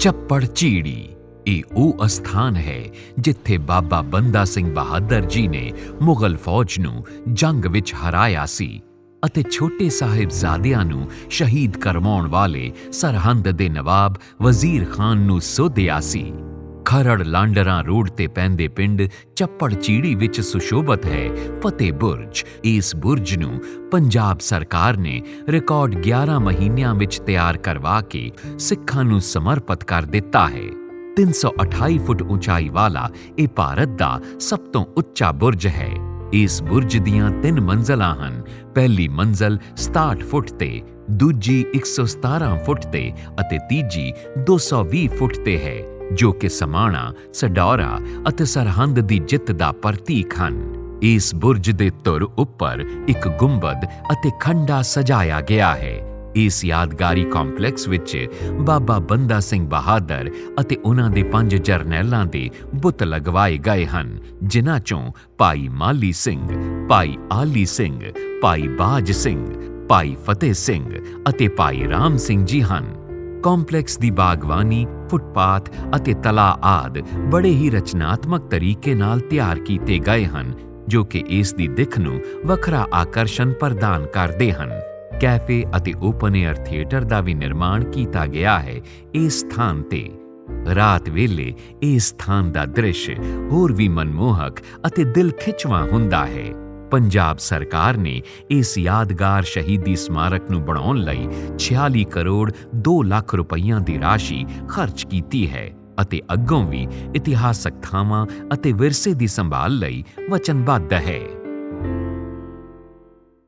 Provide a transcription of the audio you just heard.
ਚੱਪੜ ਝੀੜੀ ਇਹ ਉਹ ਅਸਥਾਨ ਹੈ ਜਿੱਥੇ ਬਾਬਾ ਬੰਦਾ ਸਿੰਘ ਬਹਾਦਰ ਜੀ ਨੇ ਮੁਗਲ ਫੌਜ ਨੂੰ ਜੰਗ ਵਿੱਚ ਹਰਾਇਆ ਸੀ ਅਤੇ ਛੋਟੇ ਸਾਹਿਬਜ਼ਾਦਿਆਂ ਨੂੰ ਸ਼ਹੀਦ ਕਰਵਾਉਣ ਵਾਲੇ ਸਰਹੰਦ ਦੇ ਨਵਾਬ ਵਜ਼ੀਰ ਖਾਨ ਨੂੰ ਸੋਧਿਆ ਸੀ। ਖਰੜ ਲਾਂਡਰਾਂ ਰੋਡ ਤੇ ਪੈਂਦੇ ਪਿੰਡ ਚੱਪੜ ਚੀੜੀ ਵਿੱਚ ਸੁਸ਼ੋਭਤ ਹੈ। ਫਤਿਹ ਬੁਰਜ, ਇਸ ਬੁਰਜ ਨੂੰ ਪੰਜਾਬ ਸਰਕਾਰ ਨੇ ਰਿਕਾਰਡ 11 ਮਹੀਨਿਆਂ ਵਿੱਚ ਤਿਆਰ ਕਰਵਾ ਕੇ ਸਿੱਖਾਂ ਨੂੰ ਸਮਰਪਿਤ ਕਰ ਦਿੱਤਾ ਹੈ। 328 ਫੁੱਟ ਉਚਾਈ ਵਾਲਾ ਇਹ ਭਾਰਤ ਦਾ ਸਭ ਤੋਂ ਉੱਚਾ ਬੁਰਜ ਹੈ। ਇਸ ਬੁਰਜ ਦੀਆਂ ਤਿੰਨ ਮੰਜ਼ਲਾਂ ਹਨ। ਪਹਿਲੀ ਮੰਜ਼ਲ 67 ਫੁੱਟ ਤੇ, ਦੂਜੀ 117 ਫੁੱਟ ਤੇ ਅਤੇ ਤੀਜੀ 220 ਫੁੱਟ ਤੇ ਹੈ। ਜੋ ਕਿ ਸਮਾਣਾ, ਸਡੌਰਾ ਅਤੇ ਸਰਹੰਦ ਦੀ ਜਿੱਤ ਦਾ ਪ੍ਰਤੀਕ ਹਨ। ਇਸ ਬੁਰਜ ਦੇ ਤੁਰ ਉੱਪਰ ਇੱਕ ਗੁੰਬਦ ਅਤੇ ਖੰਡਾ ਸਜਾਇਆ ਗਿਆ ਹੈ। ਇਸ ਯਾਦਗਾਰੀ ਕੰਪਲੈਕਸ ਵਿੱਚ ਬਾਬਾ ਬੰਦਾ ਸਿੰਘ ਬਹਾਦਰ ਅਤੇ ਉਹਨਾਂ ਦੇ ਪੰਜ ਜਰਨੈਲਾਂ ਦੇ ਬੁੱਤ ਲਗਵਾਏ ਗਏ ਹਨ, ਜਿਨ੍ਹਾਂ ਚੋਂ ਭਾਈ ਮਾਲੀ ਸਿੰਘ, ਭਾਈ ਆਲੀ ਸਿੰਘ, ਭਾਈ ਬਾਜ ਸਿੰਘ, ਭਾਈ ਫਤਿਹ ਸਿੰਘ ਅਤੇ ਭਾਈ ਰਾਮ ਸਿੰਘ ਜੀ ਹਨ। ਕੰਪਲੈਕਸ ਦੀ ਬਾਗਵਾਨੀ ਫੁੱਟਪਾਥ ਅਤੇ ਤਲਾ ਆਦ ਬੜੇ ਹੀ ਰਚਨਾਤਮਕ ਤਰੀਕੇ ਨਾਲ ਤਿਆਰ ਕੀਤੇ ਗਏ ਹਨ, ਜੋ ਕਿ ਇਸ ਦੀ ਦਿੱਖ ਨੂੰ ਵੱਖਰਾ ਆਕਰਸ਼ਣ ਪ੍ਰਦਾਨ ਕਰਦੇ ਹਨ। ਕੈਫੇ ਅਤੇ ਓਪਨ 에ਅਰ ਥੀਏਟਰ ਦਾ ਵੀ ਨਿਰਮਾਣ ਕੀਤਾ ਗਿਆ ਹੈ ਇਸ ਸਥਾਨ ਤੇ। ਰਾਤ ਵੇਲੇ ਇਸ ਸਥਾਨ ਦਾ ਦ੍ਰਿਸ਼ ਹੋਰ ਵੀ ਮਨਮੋਹਕ ਅਤੇ ਦਿਲ ਖਿੱਚਵਾਂ ਹੁੰਦਾ ਹੈ। ਪੰਜਾਬ ਸਰਕਾਰ ਨੇ ਇਸ ਯਾਦਗਾਰ ਸ਼ਹੀਦੀ ਸਮਾਰਕ ਨੂੰ ਬਣਾਉਣ ਲਈ 46 ਕਰੋੜ 2 ਲੱਖ ਰੁਪਈਆ ਦੀ ਰਾਸ਼ੀ ਖਰਚ ਕੀਤੀ ਹੈ ਅਤੇ ਅੱਗੋਂ ਵੀ ਇਤਿਹਾਸਕ ਥਾਵਾਂ ਅਤੇ ਵਿਰਸੇ ਦੀ ਸੰਭਾਲ ਲਈ ਵਚਨਬੱਧ ਹੈ।